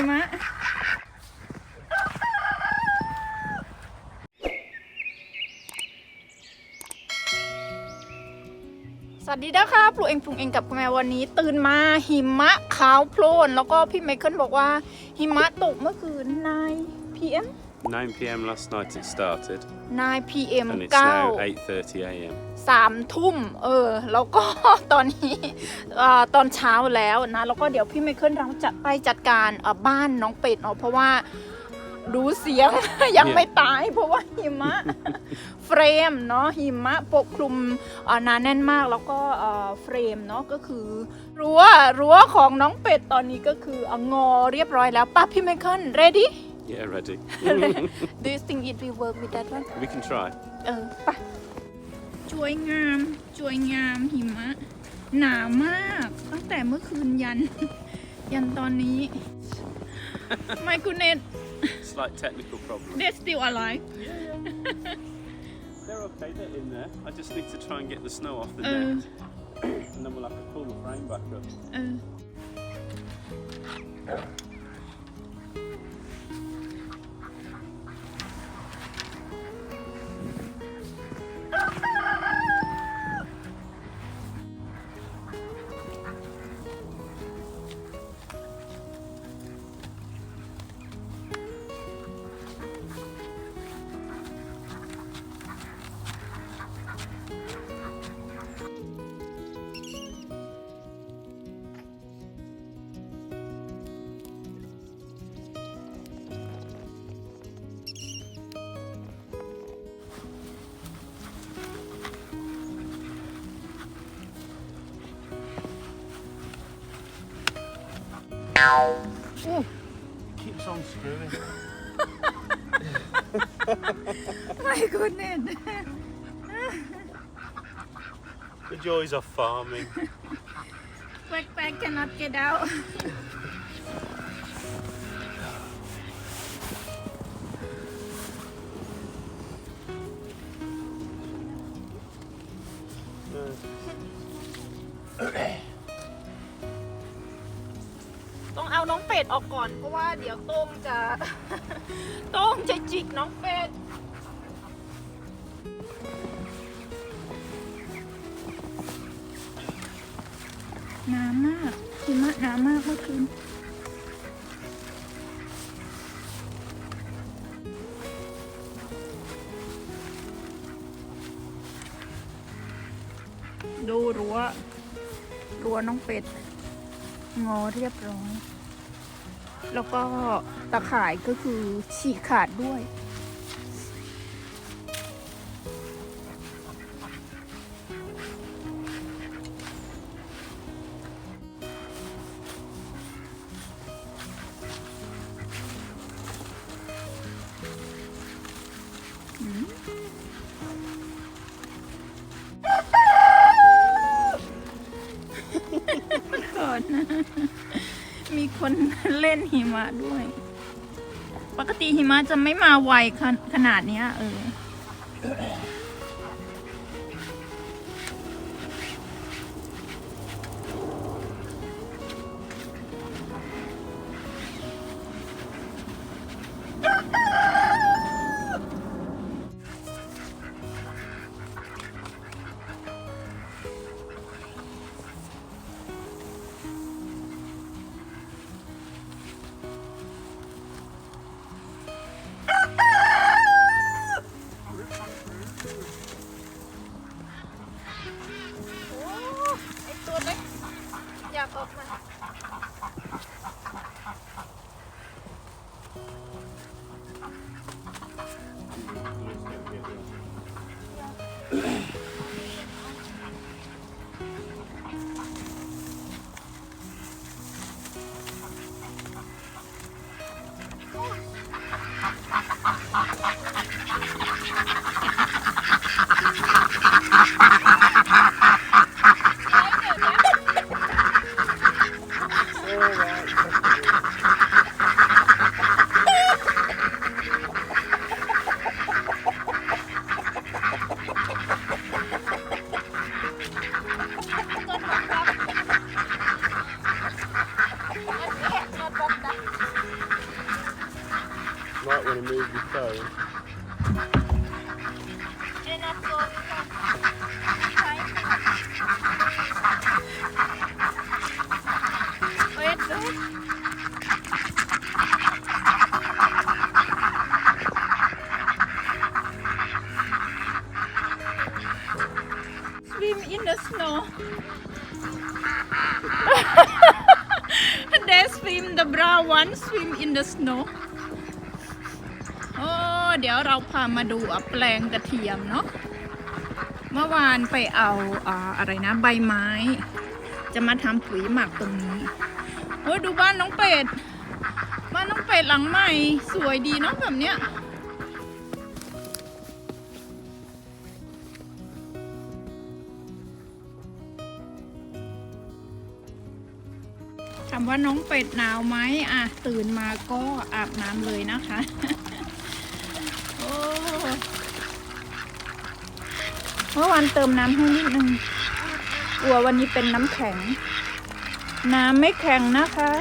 หิมะสวัสดีนะคะปลูกเองปลูกเองกับคุณแม่วันนี้ ตื่นมาหิมะขาวโพลน แล้วก็พี่ไมเคิลบอกว่าหิมะตกเมื่อคืน9 PM 9 p.m. last night it started, 9 PM and it's now 9 8:30 a.m. สามทุ่มเออ แล้วก็ ตอนนี้เอ่อตอนเช้าแล้วนะ แล้วก็เดี๋ยวพี่ไมเคิลเราจะไปจัดการเอ่อบ้านน้องเป็ดเนาะเพราะว่ารู้เสียง ยังไม่ตาย เพราะว่าหิมะ เฟรมเนาะหิมะปกคลุมเอ่อหนาแน่นมากแล้วก็เอ่อเฟรมเนาะก็คือ รั้วรั้วของน้องเป็ดตอนนี้ก็คือเอางอเรียบร้อยแล้วป้าพี่ไมเคิล ready Yeah, ready. do you think it will work with that one we can try. เออไปสวยงามสวยงามหิมะ หนามาก ตั้งแต่เมื่อคืนยัน ยันตอนนี้ My goodness Slight technical problem. they're still alive They're okay, they're in there. I just need to try and get the snow off the Uh. net, and then we'll have to pull the frame back up. เออ Keeps on screwing. My goodness The joys of farming. backpack cannot get out Uh, ดออกก่อนเพราะว่าเดี๋ยวโต้งจะ โต้งจะจิกน้องเป็ดหนามากหิมะหนามากเมื่อคืนดูรั้วรั้วน้องเป็ด งอเรียบร้อย แล้วก็ตะข่ายก็คือฉีกขาดด้วย มีคนเล่นหิมะด้วย ปกติหิมะจะไม่มาไวขนขนาดเนี้ยเออ the snow โอ้เดี๋ยวเราพามาดูอะแปลงกระเทียมเนาะเมื่อวานไปเอาอ่าอะไรนะใบไม้ จะมาทำปุ๋ยหมักตรงนี้โอ้ยดูบ้านน้องเป็ด บ้านน้องเป็ดหลังใหม่ สวยดีเนาะแบบเนี้ย ว่าน้องเป็ดหนาวไหมอะตื่นมาก็อาบน้ำเลยนะคะโอ้เมื่อวานเติมน้ำให้นิดนึงกลัววันนี้เป็นน้ำแข็ง น้ำไม่แข็งนะคะ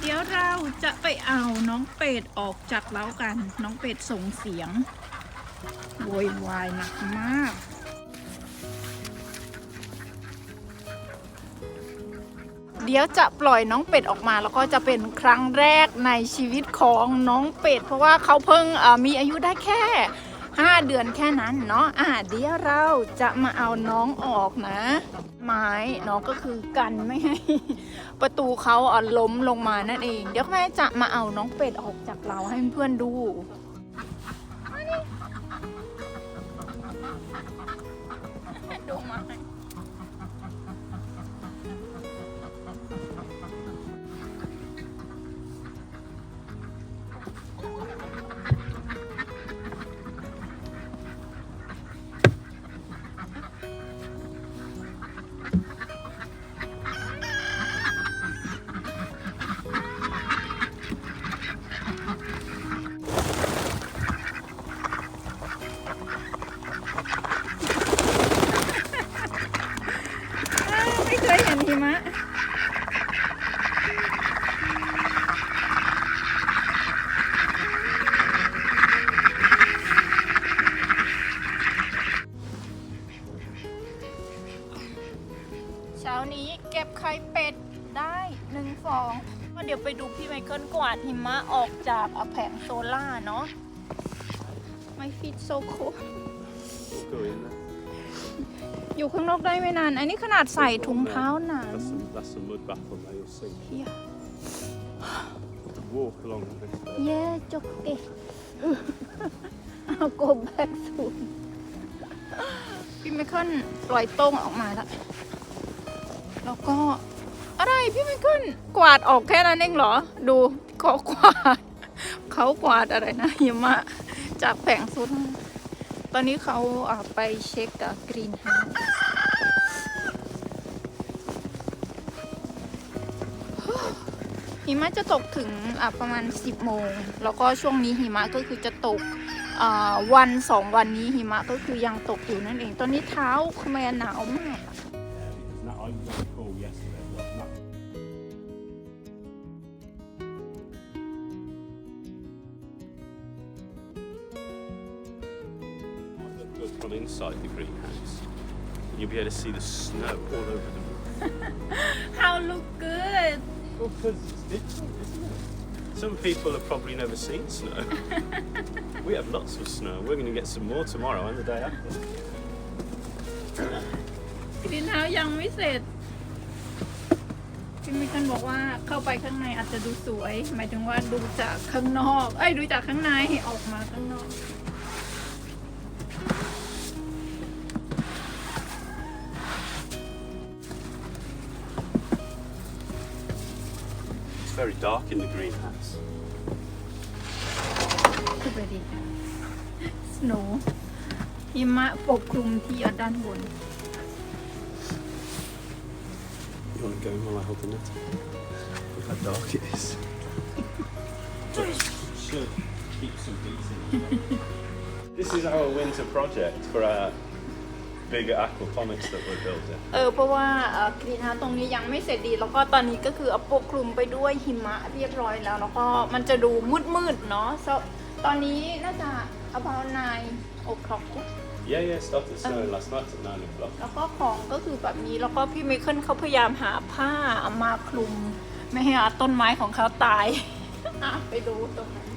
เดี๋ยวเราจะไปเอาน้องเป็ดออกจากเล้ากัน น้องเป็ดส่งเสียงโวยวายหนักมาก เดี๋ยวจะปล่อยน้องเป็ดออกมาแล้วก็จะเป็นครั้งแรกในชีวิตของน้องเป็ด เพราะว่าเขาเพิ่งมีอายุได้แค่ 5 เดือนแค่นั้นเนาะอ่าเดี๋ยวเราจะมาเอาน้องออกนะ ไม้เนาะก็คือกันไม่ให้ประตูเขาอะล้มลงมานั่นเอง เดี๋ยวแม่จะมาเอาน้องเป็ดออกจากเราให้เพื่อนดู My feet so cold Go in there. อยู่ข้างนอกได้ไม่นาน อันนี้ขนาดใส่ถุงเท้าหนา That's some, that's some mud bath on there, you'll see. เฮีย Walk along this bit. เย่จกเกเอาโกแบกสูนพี่ไมเคิลปล่อยโต้งออกมาแล้ว แล้วก็ อะไรพี่ไมเคิลกวาดออกแค่นั้นเองเหรอ ดูเขากวาด เขากวาดอะไรนะหิมะ จากแผงสุด ตอนนี้เขาไปเช็คกับกรีนเฮาส์หิมะจะตกถึงประมาณ 10 โมง แล้วก็ช่วงนี้หิมะก็คือจะตกวันสองวันนี้หิมะก็คือยังตกอยู่นั่นเอง ตอนนี้เท้าคแมนหนาวมาก from inside the greenhouse. You'll be able to see the snow all over the roof. How look good Well, because it's different, isn't it? Some people have probably never seen snow. we have lots of snow. We're going to get some more tomorrow and the day after. กรีนเฮาส์ยังไม่เสร็จ พี่มิคันบอกว่าเข้าไปข้างในอาจจะดูสวย หมายถึงว่าดูจากข้างนอก เอ้ยดูจากข้างในออกมาข้างนอก very dark in the greenhouse. คือไปดิสโนหิมะปกคลุมที่ด้านบน You want to go in while I hold the net? Look how dark it is. Should keep some bees in. this is our winter project for our bigger aquaponics that we're building. เออเพราะว่ากรีนเฮาส์ตรงนี้ยังไม่เสร็จดี แล้วก็ตอนนี้ก็คือเอาปกคลุมไปด้วยหิมะเรียบร้อยแล้ว แล้วก็มันจะดูมืดๆเนาะ so ตอนนี้น่าจะ about nine o'clock Yeah, yeah, started snowing last night at 9 o'clock. แล้วก็ของก็คือแบบนี้ แล้วก็พี่ไมเคิลเขาพยายามหาผ้าเอามาคลุม ไม่ให้อาต้นไม้ของเขาตาย อะไปดูตรงนั้น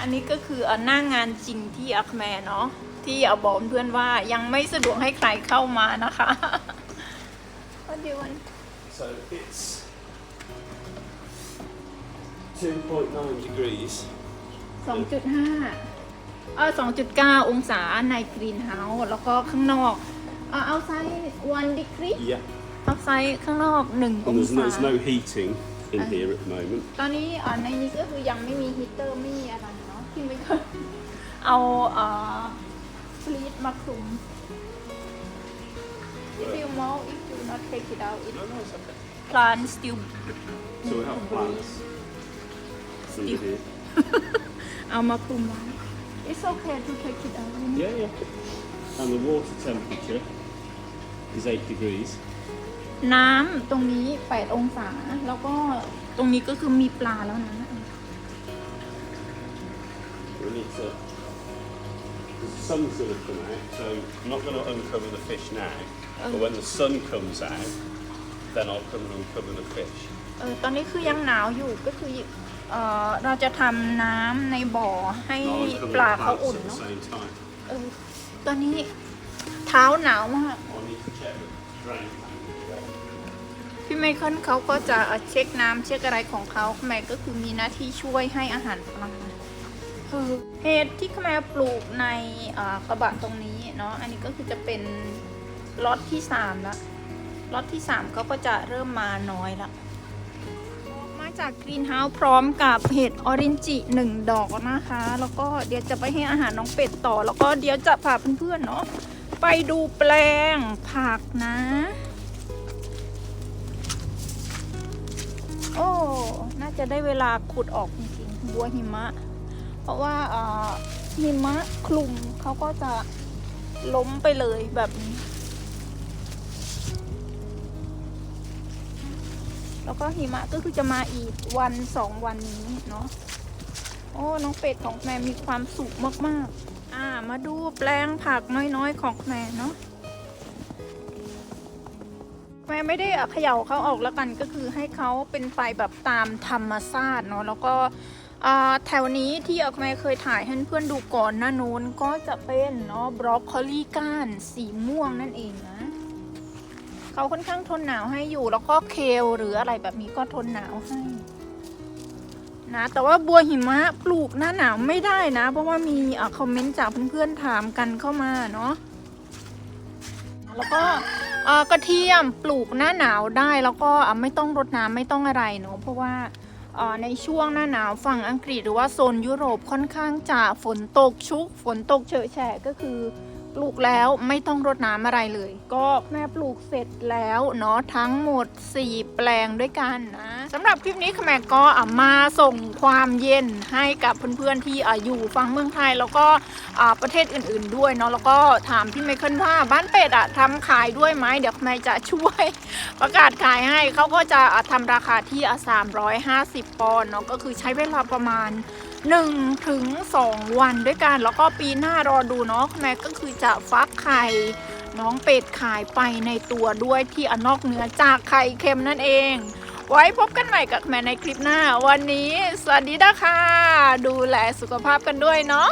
อันนี้ก็คือเอาหน้างานจริงที่อัคแมเนาะ ที่เอาบอกเพื่อนว่ายังไม่สะดวกให้ใครเข้ามานะคะ What do you want? So it's 2.9 degrees. 2.5เออ2.9 องศาในกรีนเฮาส์แล้วก็ข้างนอกเออเอาไซส์1 degree Yeah. เอาไซส์ข้างนอก 1 อง And there's ศา no, there's no heating in Uh. here at the moment. ตอนนี้อ่าในนี้ก็คือยังไม่มีฮีตเตอร์ไม่มีอะไรเนาะที่ไม่เคยเอาเอ่อ ฟลีดมาคลุม If you mount if you not take it out it No, no, it's okay. plant still So we have plants. Under Still- here. เอามาคลุมไว้ It's okay to take it out Yeah, yeah. And the water temperature is 8 degrees. น้ำตรงนี้ 8 องศา แล้วก็ตรงนี้ก็คือมีปลาแล้วนะ We need to. The sun's going to come out, so I'm not going to uncover the fish now. But when the sun comes out, then I'll come and uncover the fish. เออตอนนี้คือยังหนาวอยู่ก็คือเออเราจะทำน้ำในบ่อให้ And I'll uncover ปลา the เขา plants อุ่น at the เนาะ same time. เออตอนนี้เท้าหนาวมาก I need to check the drain tank as well. พี่ไมเคิลเขาก็จะเช็คน้ำเช็คอะไรของเขาแม่ก็คือมีหน้าที่ช่วยให้อาหารปลา คือเห็ดที่แม่ปลูกในกระบะตรงนี้เนาะอันนี้ก็คือจะเป็นล็อตที่สามละล็อตที่สามเขาก็จะเริ่มมาน้อยละมาจากกรีนเฮาส์พร้อมกับเห็ดออรินจิหนึ่งดอกนะคะ แล้วก็เดี๋ยวจะไปให้อาหารน้องเป็ดต่อ แล้วก็เดี๋ยวจะพาเพื่อนๆเนาะไปดูแปลงผักนะ โอ้ น่าจะได้เวลาขุดออกจริงๆบัวหิมะ ราะว่าหิมะคลุมเขาก็จะล้มไปเลยแบบนี้ แล้วก็หิมะก็คือจะมาอีกวันสองวันนี้เนาะโอ้น้องเป็ดของแม่มีความสุขมากๆ อ่ามาดูแปลงผักน้อยๆของแม่เนาะ แม่ไม่ได้เขย่าเขาออกแล้วกันก็คือให้เขาเป็นไปแบบตามธรรมชาติเนาะแล้วก็แถวนี้ที่ออกมาเคยถ่ายให้เพื่อนดูก่อนหน้านู้นก็จะเป็นเนาะบรอกโคลีก้านสีม่วงนั่นเองนะเขาค่อนข้างทนหนาวให้อยู่แล้วก็เคลหรืออะไรแบบนี้ก็ทนหนาวให้นะแต่ว่าบัวหิมะปลูกหน้าหนาวไม่ได้นะ เพราะว่ามีคอมเมนต์จากเพื่อนๆถามกันเข้ามาเนาะแล้วก็ กระเทียมปลูกหน้าหนาวได้แล้วก็ไม่ต้องรดน้ำไม่ต้องอะไรเนาะเพราะว่าในช่วงหน้าหนาวฝั่งอังกฤษหรือว่าโซนยุโรปค่อนข้างจะฝนตกชุกฝนตกเฉอะแฉะก็คือ ลูกแล้วไม่ต้องรดน้ำอะไรเลย ก็แม่ปลูกเสร็จแล้วเนาะทั้งหมด 4 แปลงด้วยกันนะสำหรับคลิปนี้ขแมก็อะมาส่งความเย็นให้กับเพื่อนๆที่อยู่ฝั่งเมืองไทยแล้วก็ประเทศอื่นๆด้วยเนาะแล้วก็ถามพี่ไมเคิลว่าบ้านเป็ดอะทำขายด้วยไหมเดี๋ยวแม่จะช่วยประกาศขายให้เขาก็จะทำราคาที่อะ350 ปอนด์เนาะก็คือใช้เวลาประมาณ 1ถึง2วันด้วยกัน แล้วก็ปีหน้ารอดูเนาะแม่ก็คือจะฟักไข่น้องเป็ดขายไปในตัวด้วยที่อนอกเหนือจากไข่เค็มนั่นเอง ไว้พบกันใหม่กับแม่ในคลิปหน้า วันนี้ สวัสดีนะคะดูแลสุขภาพกันด้วยเนาะ